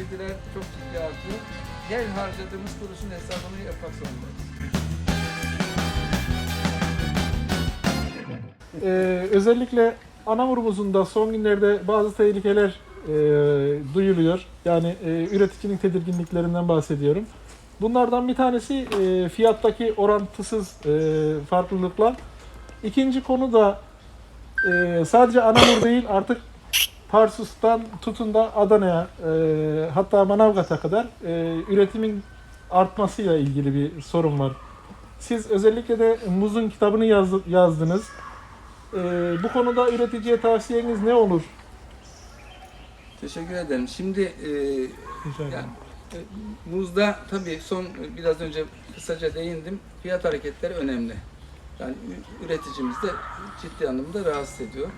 girdiler çok ciddi artıyor. Her harcadığımız kuruşun hesabını yapmak zorundayız. Ee, özellikle Anamur'umuzun da son günlerde bazı tehlikeler e, duyuluyor. Yani e, üreticinin tedirginliklerinden bahsediyorum. Bunlardan bir tanesi e, fiyattaki orantısız e, farklılıklar. İkinci konu da e, sadece Anamur değil artık Tarsus'tan tutun da Adana'ya e, hatta Manavgat'a kadar e, üretimin artmasıyla ilgili bir sorun var. Siz özellikle de Muz'un kitabını yazdı- yazdınız. Ee, bu konuda üreticiye tavsiyeniz ne olur? Teşekkür ederim. Şimdi e. Yani e, muzda tabii son e, biraz önce kısaca değindim. Fiyat hareketleri önemli. Yani üreticimiz de ciddi anlamda rahatsız ediyor.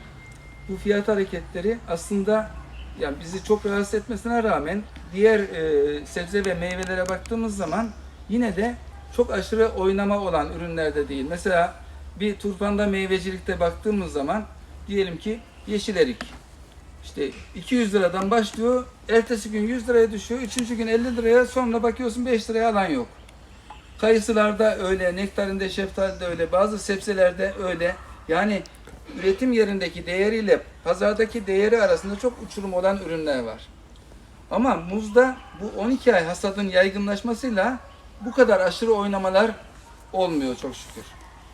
Bu fiyat hareketleri aslında yani bizi çok rahatsız etmesine rağmen diğer e, sebze ve meyvelere baktığımız zaman yine de çok aşırı oynama olan ürünlerde değil. Mesela bir turfanda meyvecilikte baktığımız zaman diyelim ki yeşil erik. İşte 200 liradan başlıyor, ertesi gün 100 liraya düşüyor, üçüncü gün 50 liraya, sonra bakıyorsun 5 liraya alan yok. Kayısılarda öyle, nektarinde, şeftalide öyle, bazı sebzelerde öyle. Yani üretim yerindeki değeriyle pazardaki değeri arasında çok uçurum olan ürünler var. Ama muzda bu 12 ay hasadın yaygınlaşmasıyla bu kadar aşırı oynamalar olmuyor çok şükür.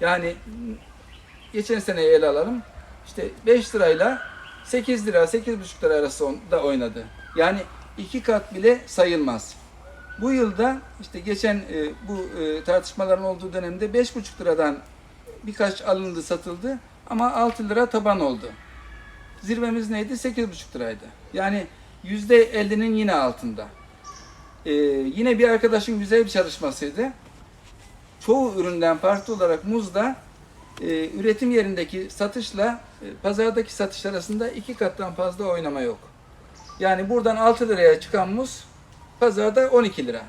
Yani geçen seneyi ele alalım. İşte 5 lirayla 8 lira, 8,5 lira arası on- da oynadı. Yani iki kat bile sayılmaz. Bu yılda işte geçen e, bu e, tartışmaların olduğu dönemde 5,5 liradan birkaç alındı, satıldı ama 6 lira taban oldu. Zirvemiz neydi? 8,5 liraydı. Yani %50'nin yine altında. E, yine bir arkadaşın güzel bir çalışmasıydı. Çoğu üründen farklı olarak muzda e, üretim yerindeki satışla e, pazardaki satış arasında iki kattan fazla oynama yok. Yani buradan 6 liraya çıkan muz pazarda 12 lira.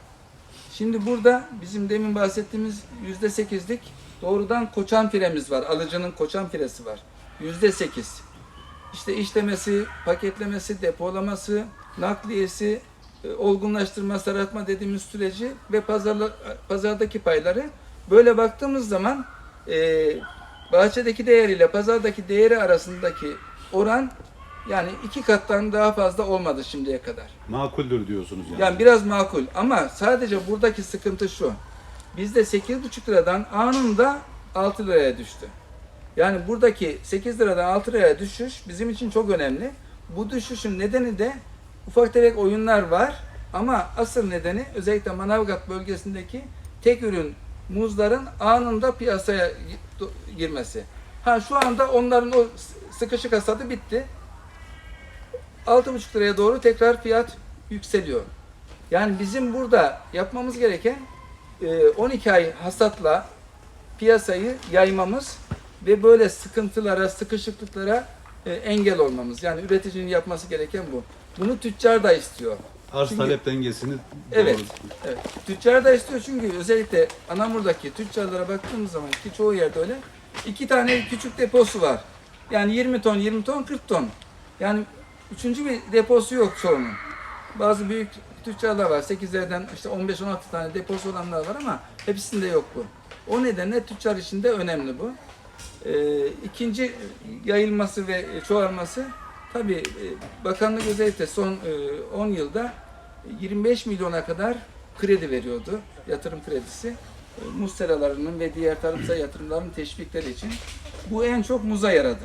Şimdi burada bizim demin bahsettiğimiz %8'lik doğrudan koçan firemiz var. Alıcının koçan firesi var. %8. İşte işlemesi, paketlemesi, depolaması, nakliyesi, e, olgunlaştırma, sarartma dediğimiz süreci ve pazarla, pazardaki payları böyle baktığımız zaman e, bahçedeki değeriyle pazardaki değeri arasındaki oran yani iki kattan daha fazla olmadı şimdiye kadar. Makuldür diyorsunuz yani. Yani biraz makul ama sadece buradaki sıkıntı şu. Bizde 8,5 liradan anında 6 liraya düştü. Yani buradaki 8 liradan 6 liraya düşüş bizim için çok önemli. Bu düşüşün nedeni de ufak tefek oyunlar var ama asıl nedeni özellikle Manavgat bölgesindeki tek ürün muzların anında piyasaya gi- girmesi. Ha şu anda onların o sıkışık hasadı bitti. 6,5 liraya doğru tekrar fiyat yükseliyor. Yani bizim burada yapmamız gereken e, 12 ay hasatla piyasayı yaymamız ve böyle sıkıntılara, sıkışıklıklara e, engel olmamız. Yani üreticinin yapması gereken bu. Bunu tüccar da istiyor. Arz Çünkü- talep dengesini Evet. doğru- Evet. Tüccar da istiyor çünkü özellikle Anamur'daki tüccarlara baktığımız zaman ki çoğu yerde öyle iki tane küçük deposu var. Yani 20 ton, 20 ton, 40 ton. Yani üçüncü bir deposu yok çoğunun. Bazı büyük tüccarlar var. 8'lerden işte 15-16 tane deposu olanlar var ama hepsinde yok bu. O nedenle tüccar için de önemli bu. Ee, ikinci yayılması ve çoğalması tabii e, bakanlık özellikle son e, 10 yılda 25 milyona kadar kredi veriyordu. Yatırım kredisi. E, Muz seralarının ve diğer tarımsal yatırımların teşvikleri için. Bu en çok muza yaradı.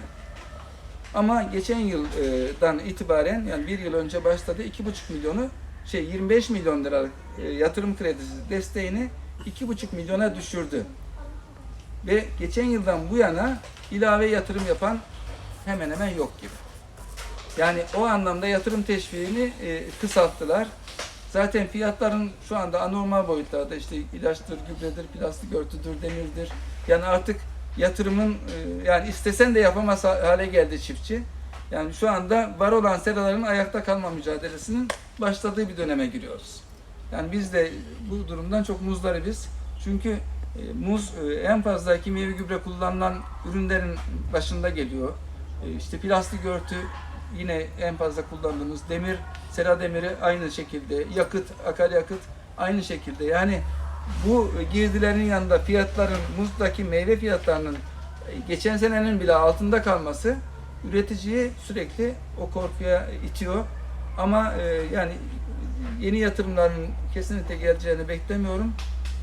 Ama geçen yıldan itibaren yani bir yıl önce başladı 2,5 milyonu şey 25 milyon liralık e, yatırım kredisi desteğini 2,5 milyona düşürdü. Ve geçen yıldan bu yana ilave yatırım yapan hemen hemen yok gibi. Yani o anlamda yatırım teşviğini e, kısalttılar. Zaten fiyatların şu anda anormal boyutlarda işte ilaçtır, gübredir, plastik örtüdür, demirdir. Yani artık yatırımın e, yani istesen de yapamaz ha- hale geldi çiftçi. Yani şu anda var olan seraların ayakta kalma mücadelesinin başladığı bir döneme giriyoruz. Yani biz de bu durumdan çok muzdaribiz. Çünkü e, muz e, en fazla kimyevi gübre kullanılan ürünlerin başında geliyor. İşte plastik örtü yine en fazla kullandığımız demir, sera demiri aynı şekilde, yakıt, akaryakıt aynı şekilde. Yani bu girdilerin yanında fiyatların, muzdaki meyve fiyatlarının geçen senenin bile altında kalması üreticiyi sürekli o korkuya itiyor. Ama e, yani yeni yatırımların kesinlikle geleceğini beklemiyorum.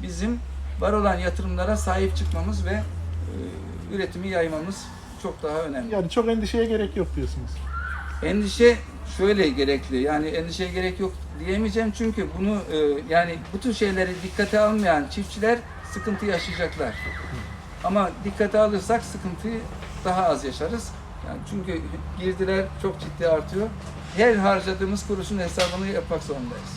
Bizim var olan yatırımlara sahip çıkmamız ve e, üretimi yaymamız çok daha önemli. Yani çok endişeye gerek yok diyorsunuz. Endişe şöyle gerekli. Yani endişeye gerek yok diyemeyeceğim çünkü bunu e, yani bu tür şeyleri dikkate almayan çiftçiler sıkıntı yaşayacaklar. Ama dikkate alırsak sıkıntıyı daha az yaşarız. Yani çünkü girdiler çok ciddi artıyor. Her harcadığımız kuruşun hesabını yapmak zorundayız.